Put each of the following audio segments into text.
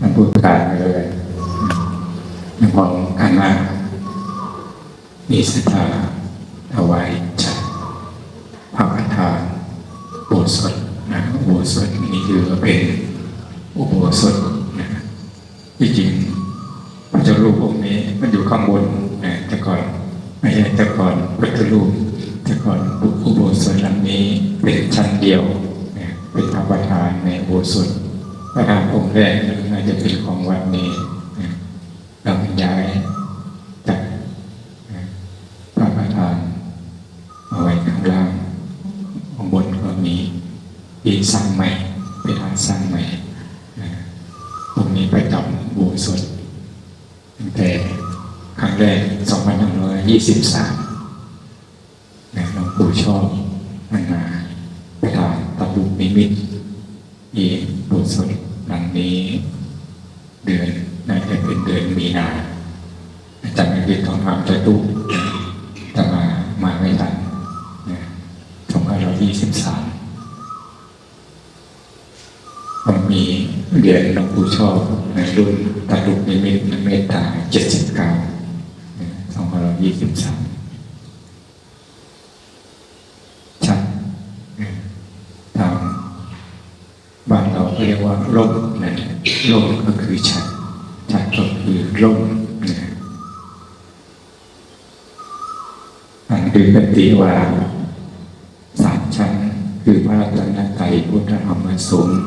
ท่านพูดตามไปเลยในของการมามีศรัทธาเอาไว้จัดพระประธานอุโบสถนะอุโบสถนี่คือเป็นอุโบสถนะที่จริงพระเจ้ารูปองค์นี้มันอยู่ข้างบนนะแต่ก่อนไม่ใช่แต่ก่อนพระเจ้ารูปแต่ก่อนอุโบสถหลังนี้เป็นชั้นเดียวนะเป็นพระประธานในอุโบสถ พระธาองค์แรกน่าจะเป็นของวัดนี้เราย้ายจากพระประธานเอาไว้ข้างล่างข้างบนก็มีปีสร้างใหม่เป็นทางสร้างใหม่นะองค์นี้ประจำบูสดตั้งแต่ครั้งแรก2523นะหลวงปู่ชอบมันมาประธานตะบุนิมิตรอีกบทสวด หลังนี้ เดือนน่าจะเป็นเดือนมีนาอาจารย์อังกฤษทองคำจะตุจะมามาไม่ทันนะสองพันร้อยยี่สิบสามมันมีเหรียญหลวงปู่ชอบในรุ่นตะลุกนิมิตเมตตาเจ็ดสิบเก้าสองพันร้อยยี่สิบสาม เรียกว่าร่มนะร่มก็คือฉัดฉัดก็คือร่มนะอันคือปฏิว่าสามชั้นคือพระรัตนตรัยพุทธธรรมสงฆ์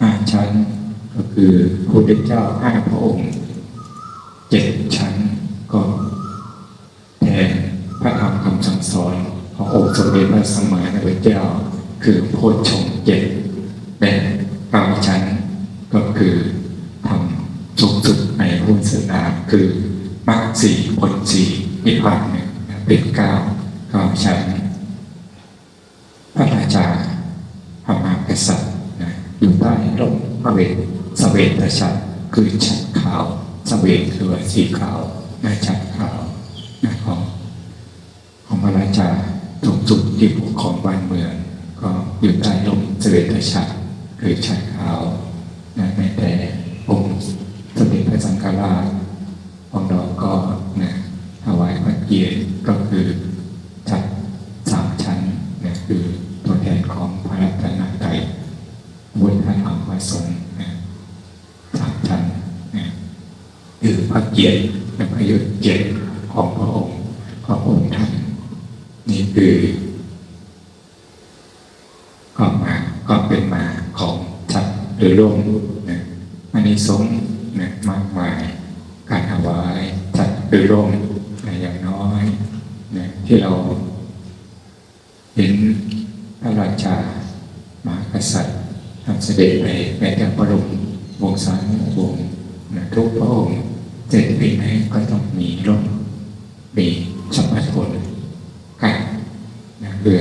ห้าชั้น ก็คือพระพุทธเจ้าห้าพระองค์เจ็ดชั้นก็แทนพระธรรมคำสั่งสอนขององค์สมเด็จพระสัมมาสัมพุทธเจ้า คือโพชฌงเจ็ดแต่ เก้าชั้นก็คือทำสูงสุดในพุทธศาสนาคือมรรคสี่ผลสี่นิพพานหนึ่งเป็นเก้าเก้าชั้นพระราชาพระมหากษัตริย์อยู่ใต้ร่มพระเวทสเวตฉัตรคือฉัตรขาวสเวตคือสีขาวนะฉัตรขาวนะของของพระราชาสูงสุดที่ปกครองบ้านเมืองก็อยู่ใต้ร่มสด็จฉัตร คือชายขาวนะในแต่องค์สมเด็จพระสังฆราชของเราก็นะถวายพระเกียรติก็คือจัดสามชั้นนะคือตัวแทนของพระรัตนตรัยบุญพระธรรมพระสงฆ์นะสามชั้นนะคือพระเกียรติและพระยศเกียรติของพระองค์ของพระองค์ท่านนี่คือก็มาก็เป็นมาของชัดหรือร่วมนะอันนี้สงส์นะมากมาย การถวายชัดหรือร่วมนะอย่างน้อยนะ ที่เราเห็นพระราชามหากษัตริย์ทำเสด็จไปแม้แต่พระบรมวงศานุวงศ์นะทุกพระองค์เสด็จไปไหนก็ต้องมีร่มมีสัมปัทนกันนะเรือ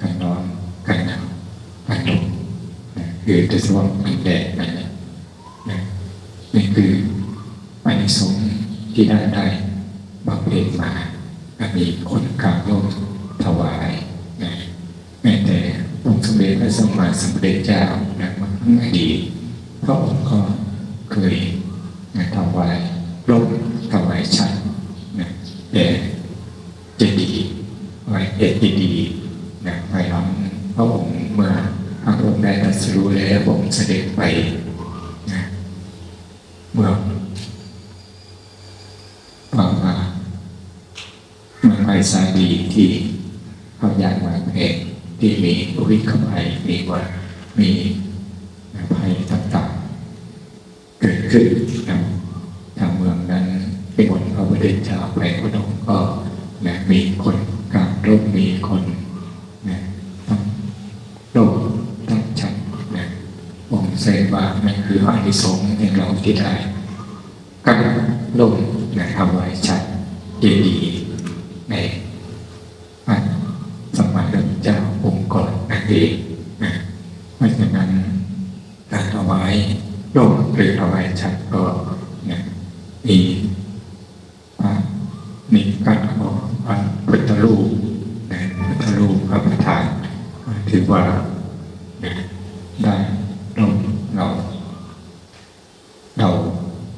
กันร้อนกันหนาวกันลมนะคือโดยเฉพาะกันแดดนั่นะนะนี่คืออานิสงส์ที่ได้ได้บำเพ็ญมา มีคนกลางโลกถวายนะแม้แต่องค์สมเด็จพระสัมมาสัมพุทธเจ้านะมื่อครั้งอดีตพระองค์ก็เคยนะถวายร่มถวายชันนะแต่จะดีไว้เอ็ดดีๆนะไว้หลังพระองค์เมื่อพระองค์ได้ตรัสรู้แล้วองค์เสด็จไปนะเมื่อฟังว่าเมันไม่ สายดีที่เขาอยากวางเพลงที่มีวิขภัยมีว่ามีภัยต่างๆ เกิดขึ้นนะทางเมืองนั้นเป็นคนพระพุทธเจ้าไปพระองค์ก็นะมีคนกลางร่มมีคนนะต้องร่มต้องชันนะองเซบานั่นคืออานิสงส์ในเราที่ได้กับร่มนะทำไว้ชัดเจดี ถือว่าได้ร่มเรา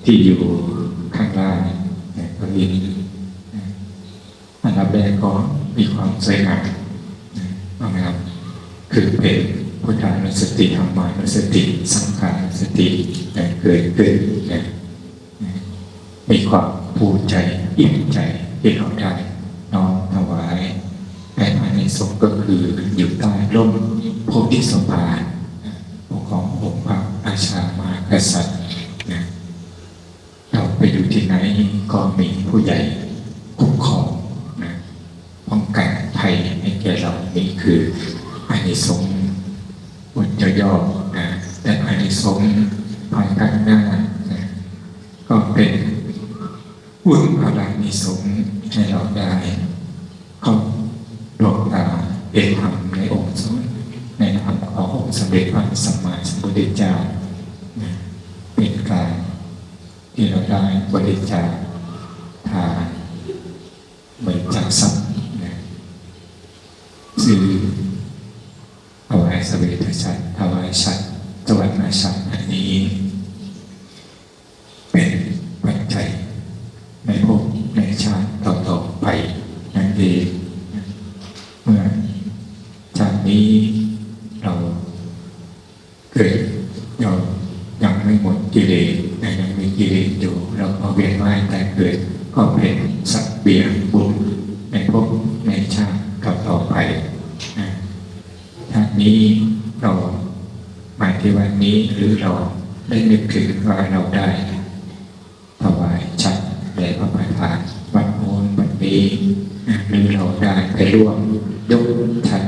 ที่อยู่ข้างล่างนี่ยก็มีอันดับแรกก็มีความสวยงามนะครับคือเป็นพุทธานุสติธรรมานุสติ สังขานุสติเนี่ยเกิดขึ้นมีความภูมิใจอิ่มใจที่เราได้น้อมถวายแต่อันใน สงก็คืออยู่ใต้ร่มโพธิสมภารขององค์พระอาชามากษัตริย์นะเราไปอยู่ที่ไหนก็มีผู้ใหญ่คุ้มครองนะป้องกันภัยให้แก่เรานี่คืออานิสงส์บนย่อๆนะแต่อานิสงส์ภายข้างหน้านะก็เป็นบุญอะไรนิสงส์ให้เราได้ เอกธรรมในองค์สมในธรรมขององค์สมเด็จพระสัมมาสัมพุทธเจ้าเป็นการที่เราได้บริจาคทานเหมือนจากทรัพย์ซื้อถวายสเวทชัดถวายชัดจวัดมาชัดอันนี้ปัจจัยในภพในชาติต่อๆไปนั่นเองเมื่อชาตินี้เราเกิดเรายังไม่หมดกิเลสแต่ยังมีกิเลสอยู่ เราก็เวียนว่ายแต่เกิดก็เป็นสัตว์เบี่ยงบุญในภพในชาติต่อๆไปนะชาติ นี้เราหมายที่วันนี้หรือเราได้นึกถึงว่าเราได้ถวายชัดแด่พระประธานวัดโน้นวัดนี้นะหรือเราได้ไปร่วมยกชัด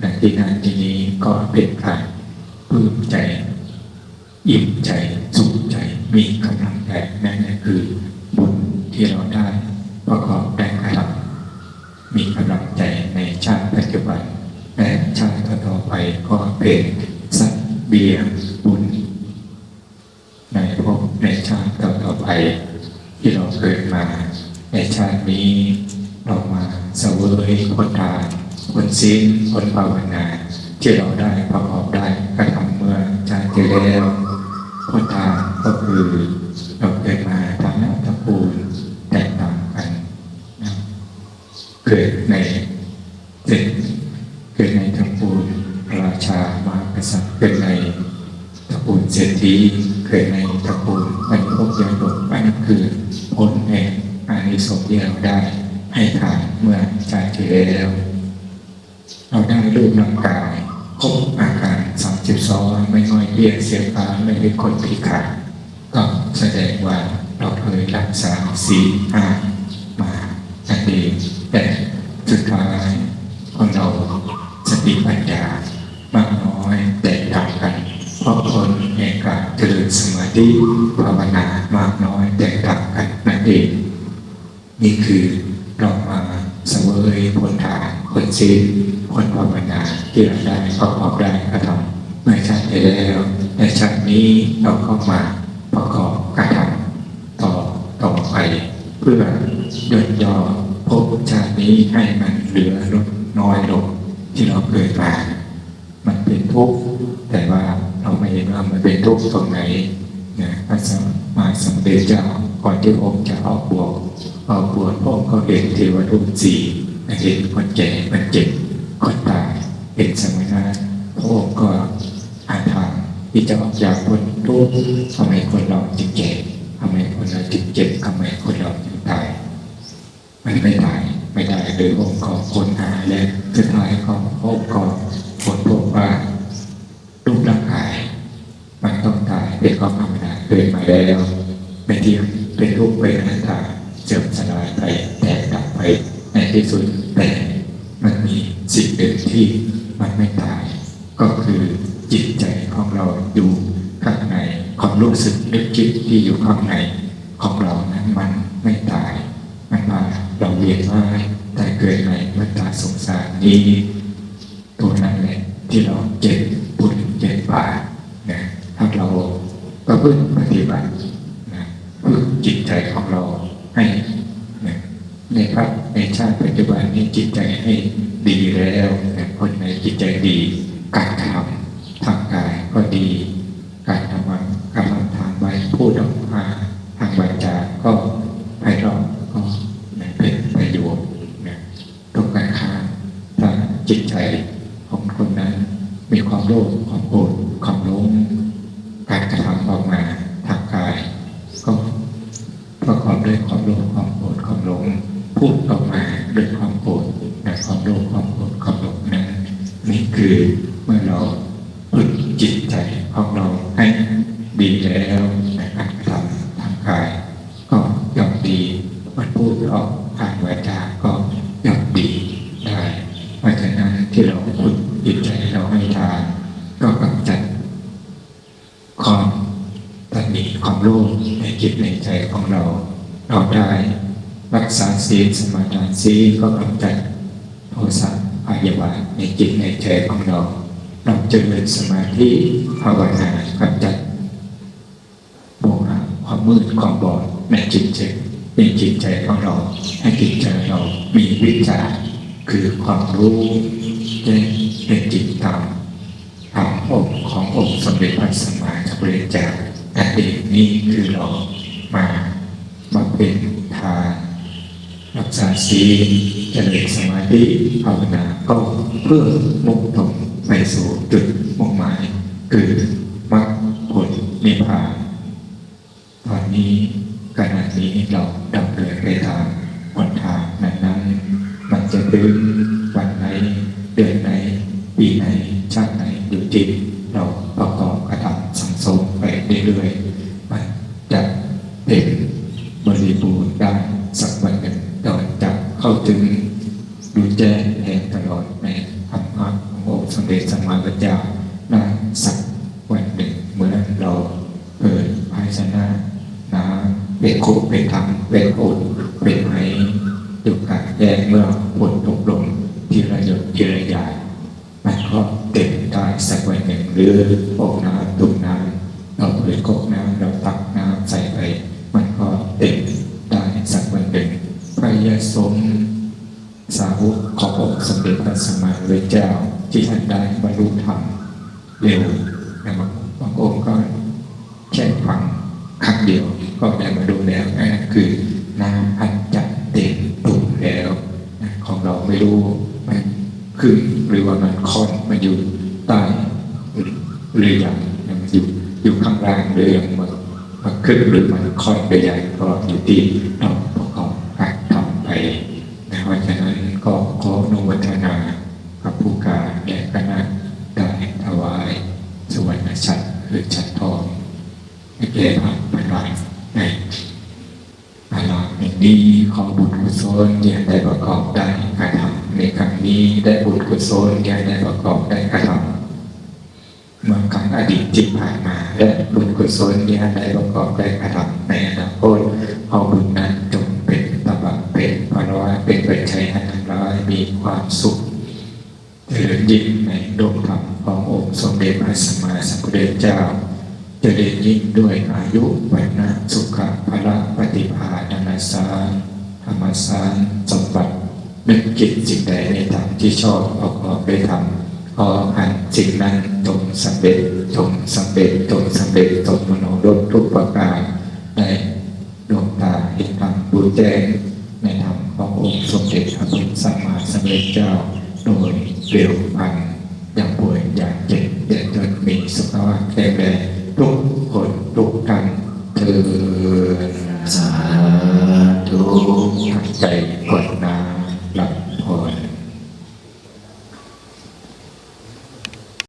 ในที่นั้นที่นี้ก็เป็นการปลื้มใจอิ่มใจสุขใจมีกำลังใจนั่นคือบุญที่เราได้ประกอบได้กระทำมีกำลังใจในชาติปัจจุบันและชาติต่อๆไปก็ เป็นสัตเบียบุญในภพในชาติต่อไป ที่เราเกิดมา ในชาตินี้เรามาเสวยผลทานผลศีลผลภาวนา ที่เราได้ประกอบได้กระทำเมื่อชาติที่แล้วผลทานก็คือเราเกิดมาฐานะตระกูลแตกต่างกันนะเกิดในเด็กเกิดในตระกูลราชามหากษัตริย์เกิดใน ตระกูลเศรษฐีเคยในตระกูลบรรพบยาดกอันนั้นคือผลแห่งอานิสงส์ที่เรา ได้ให้ทานเมื่อชาติที่แล้ว เราได้รูปร่างกายครบอาการสามสิบสองไม่น้อยเบี้ยเสียฟ้าไม่เป็นคนพิการก็แสดงว่าเราเคยรักษาสีห้ามานั่นเองแต่สุดท้ายของเราสติปัญญามากน้อยแตกต่างกัน เพราะคนในการเจริญสมาธิภาวนามากน้อยแตกต่างกันนั่นเอง นี่คือเรามาเสวยผลทานผลศีลผลภาวนาที่เราได้ประกอบได้กระทำเมื่อชาติที่แล้ว ในชาตินี้เราก็มาประกอบกระทำต่อต่อไปเพื่อย่นย่อภพชาตินี้ให้มันเหลือลดน้อยลงที่เราเกิดมามันเป็นทุกข์แต่ว่าเราไม่เห็นว่ามันเป็นทุกข์ตรงไหนนะพระสัมมาสัมพุทธเจ้าก่อนที่องค์จะออกบวช ออกบวชพระองก็เห็นเทวทูตสี่เห็นคนแก่คนเจ็บคนตายเห็นสมัยนั้นพระองค์ก็หาทางที่จะออกจากคนทุกข์ทำไมคนเราจึงแก่ทำไมคนเราจึงเจ็บทำไมคนเราจึงตายมันไม่ได้ไม่ได้เลยองค์กรคนหาและสุดท้ายก็องค์กรคนพบว่ารูปร่างกายมันต้องตายเป็นความธรรมดาเกิดมาแล้วไม่เที่ยงเป็นรูปเป็นอนัตตา เสื่อมสลายไปแตกดับไปในที่สุดแต่มันมีสิ่งหนึ่งที่มันไม่ตาย ก็คือจิตใจของเราอยู่ข้างในความรู้สึกนึกคิดที่อยู่ข้างในของเรานั้นมันไม่ตาย มันมาเราเวียนว่าแต่เกิดในวัฏสงสารนี้ตัวนั้นแหละที่เราเจ็บบุญเจ็บบาปนะถ้าเราก็พึ่งปฏิบัตินะจิตใจของเรา ให้ในครับในชาติปัจจุบันนี้จิตใจให้ดีแล้วคนไหนจิตใจดี การทำทางกายก็ดี การทำกรรมำทางใปพูดออกมาทางวาจาก็ไพเราะก็เป็นประโยชน์ตรงการข้ามถ้าจิตใจของคนนั้นมีความโลภความโกรธความหลง ด้วยความโลภความโกรธความหลงพูดออกมาด้วยความโกรธและความโลภความโกรธความหลงนั้นนี่คือเมื่อเราฝึกจิตใจของเราให้ดีแล้วในการทำทางกาย ก็ย่อมดีมันพูดออกทางวาจาก็ย่อมดีได้เพราะฉะนั้นที่เราฝึกจิตใจเราให้ทานก็กำจัดความตัณหนีความโลภในจิตในใจของเรา เราได้รักษาศีลสมาทานศีลก็กำจัดโทสะพยาบาทในจิตในใจของเราเราเจริญสมาธิภาวนากำจัดโมหะความมืดความบอดในจิตใจในจิตใจของเราให้จิตใจเรามีวิชาคือความรู้แจ้งเป็นจิตตามธรรมองขององค์สมเด็จพระสัมมาสัมพุทธเจ้าอันเองนี้คือเรามา เป็นทานรักษาศีลเจริญสมาธิภาวนาก็เพื่อมุ่งตรงไปสู่จุดมุ่งหมายคือมรรคผลนิพพานตอนนี้ขณะนี้เราดำเนินไปตามหนทางนั้นๆมันจะดึงวันไหน เดือนไหน ปีไหน ชาติไหนอยู่ที่เราประกอบกระทำสังสมไปเรื่อยๆมันจะเป็นบริบูรณ์ได้สักวันหนึ่งตอนจะเข้าถึงรู้แจ้งแทงตลอดในธรรมะขององค์สมเด็จสัมมาสัมพุทธเจ้าได้สักวันหนึ่งเมื่อเรา เกิดภายชนะน้ำเป็น คุกเป็นถังเป็นอุ่นเป็นไหมจุกการแยกเมื่อฝนตกลงทีละหยดทีละหยาดมันก็เต็มได้สักวันหนึ่งหรือโอ่งน้ำตุ่มน้ำเราเปิดกอกน้ำเราตักน้ำใส่ไป มันก็เต็มได้สักวันหนึ่งพระยาสมสาวกขององค์สมเด็จพระสัมมาสัมพุทธเจ้าที่ท่านได้บรรลุธรรมเร็วนะบางบางองค์ก็ ขึ้นหรือว่ามันค่อนมันอยู่ใต้หรือยังมันอยู่อยู่ข้างล่างหรือยังมันมันขึ้นหรือมันค่อนไปใหญ่ก็อยู่ที่เราประกอบการทำไปนะเพราฉะนั้นก็ขออนุโมทนากับผู้การและคณะได้ถวายสวรรณชัดหรือชัดทองให้แก่พระพันวายในอาลามแห่งนี้ขอบุญกุศลย่าได้ประกอบได้การทำในครั้งนี้ได้ กุศลอย่าได้ประกอบได้กระทำเมื่อครั้งอดีตที่ผ่านมา และบุญกุศลอย่าได้ประกอบได้กระทำในอนาคตเอาบุญนั้นจงเป็นตบะเป็นภาระเป็นปัจจัยให้ทั้งหลายมีความสุขเจริญยิ่งในดวงธรรมขององค์สมเด็จพระสัมมาสัมพุทธเจ้าเจะเด่นยิ่งด้วยอายุวันนะสุขะพละปฏิภาณนาสารธรรมสารสมบัติ นึกคิดสิ่งใดในธรรมที่ชอบเอาขอไปทำขออันสิ่งนั้นจงสำเร็จจงสำเร็จจงสำเร็จจงมโนรถทุกประการในดวงตาเห็นธรรมบูแจ้งในธรรมขององค์สมเด็จพระพุทธสัมมาสัมพุทธเจ้าโดยเร็วพันอย่างป่วย